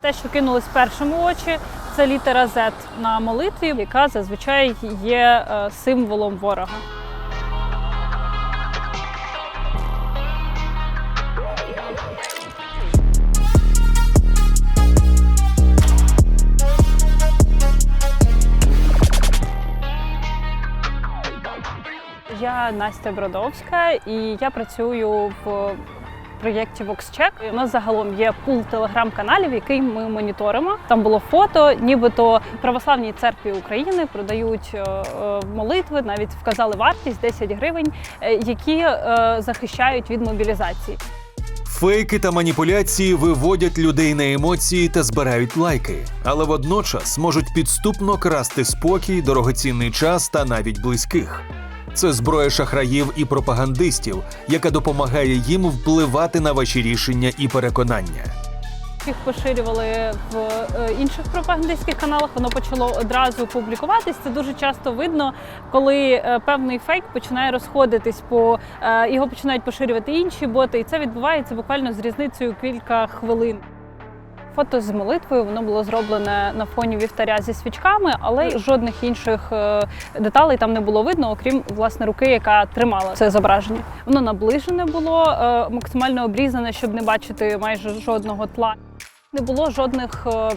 Те, що кинулось першому в очі, це літера Z на молитві, яка зазвичай є е, символом ворога. Я Настя Бродовська і я працюю в проєкті VoxCheck. У нас загалом є пул телеграм-каналів, який ми моніторимо. Там було фото, нібито православній церкві України продають е, е, молитви, навіть вказали вартість 10 гривень, е, які захищають від мобілізації. Фейки та маніпуляції виводять людей на емоції та збирають лайки, але водночас можуть підступно красти спокій, дорогоцінний час та навіть близьких. Це зброя шахраїв і пропагандистів, яка допомагає їм впливати на ваші рішення і переконання. Їх поширювали в е, інших пропагандистських каналах. Воно почало одразу публікуватись. Це дуже часто видно, коли е, певний фейк починає розходитись по е, його починають поширювати інші боти, і це відбувається буквально з різницею кілька хвилин. Фото з молитвою воно було зроблене на фоні вівтаря зі свічками, але жодних інших е, деталей там не було видно, окрім власне руки, яка тримала це зображення. Воно наближене було, е, максимально обрізане, щоб не бачити майже жодного тла. Не було жодних е,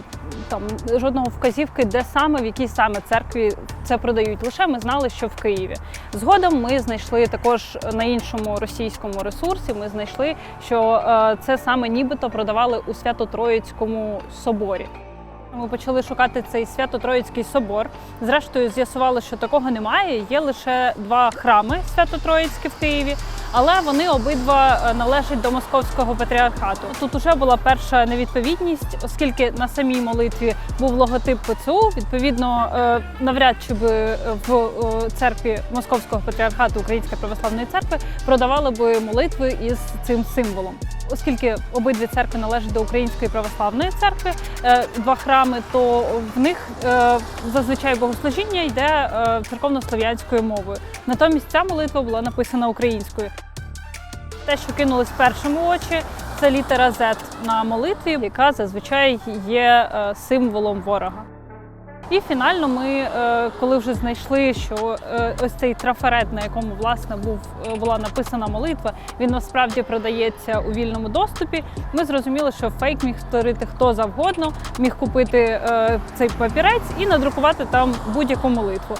там жодного вказівки, де саме в якій саме церкві це продають. Лише ми знали, що в Києві. Згодом ми знайшли також на іншому російському ресурсі. Ми знайшли, що е, це саме нібито продавали у Свято-Троїцькому соборі. Ми почали шукати цей Свято-Троїцький собор. Зрештою, з'ясували, що такого немає. Є лише два храми Свято-Троїцькі в Києві, але вони обидва е, належать до московського патріархату. Тут уже була перша невідповідність, оскільки на самій молитві був логотип ПЦУ. Відповідно, е, навряд чи би в е, церкві московського патріархату Української православної церкви продавали би молитви із цим символом. Оскільки обидві церкви належать до Української православної церкви, е, два храми, то в них е, зазвичай богослужіння йде е, церковно-слов'янською мовою. Натомість ця молитва була написана українською. Те, що кинулось першому очі, це літера Z на молитві, яка зазвичай є символом ворога. І фінально ми, е, коли вже знайшли, що е, ось цей трафарет, на якому власне був е, була написана молитва, він насправді продається у вільному доступі. Ми зрозуміли, що фейк міг створити хто завгодно, міг купити цей папірець і надрукувати там будь-яку молитву.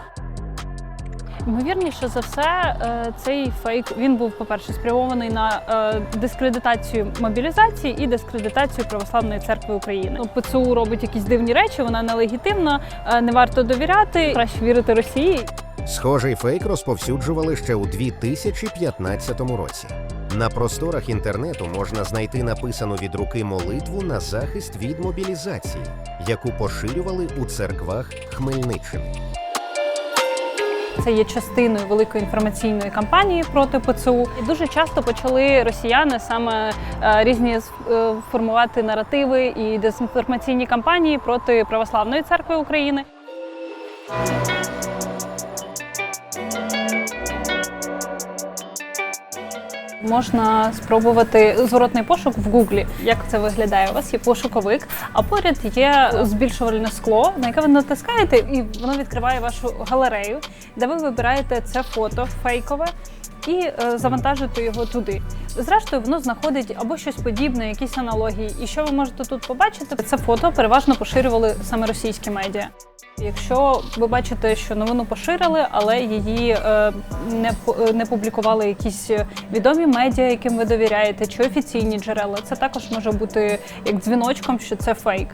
Ймовірніше за все, е, цей фейк він був, по-перше, спрямований на е, дискредитацію мобілізації і дискредитацію православної церкви України. Ну, ПЦУ робить якісь дивні речі, вона нелегітимна, е, не варто довіряти. Краще вірити Росії. Схожий фейк розповсюджували ще у 2015 році. На просторах інтернету можна знайти написану від руки молитву на захист від мобілізації, яку поширювали у церквах Хмельниччини. Це є частиною великої інформаційної кампанії проти ПЦУ. І дуже часто почали росіяни саме е, різні е, формувати наративи і дезінформаційні кампанії проти православної церкви України. Можна спробувати зворотний пошук в Гуглі. Як це виглядає? У вас є пошуковик, а поряд є збільшувальне скло, на яке ви натискаєте, і воно відкриває вашу галерею, де ви вибираєте це фото фейкове. І е, завантажити його туди. Зрештою, воно знаходить або щось подібне, якісь аналогії. І що ви можете тут побачити? Це фото переважно поширювали саме російські медіа. Якщо ви бачите, що новину поширили, але її е, не, е, не публікували якісь відомі медіа, яким ви довіряєте, чи офіційні джерела, це також може бути як дзвіночком, що це фейк.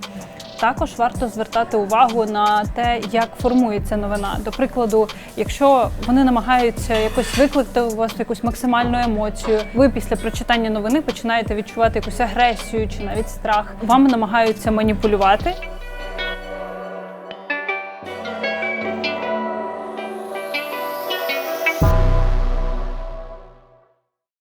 Також варто звертати увагу на те, як формується новина. До прикладу, якщо вони намагаються якось викликати у вас якусь максимальну емоцію, ви після прочитання новини починаєте відчувати якусь агресію чи навіть страх. Вам намагаються маніпулювати.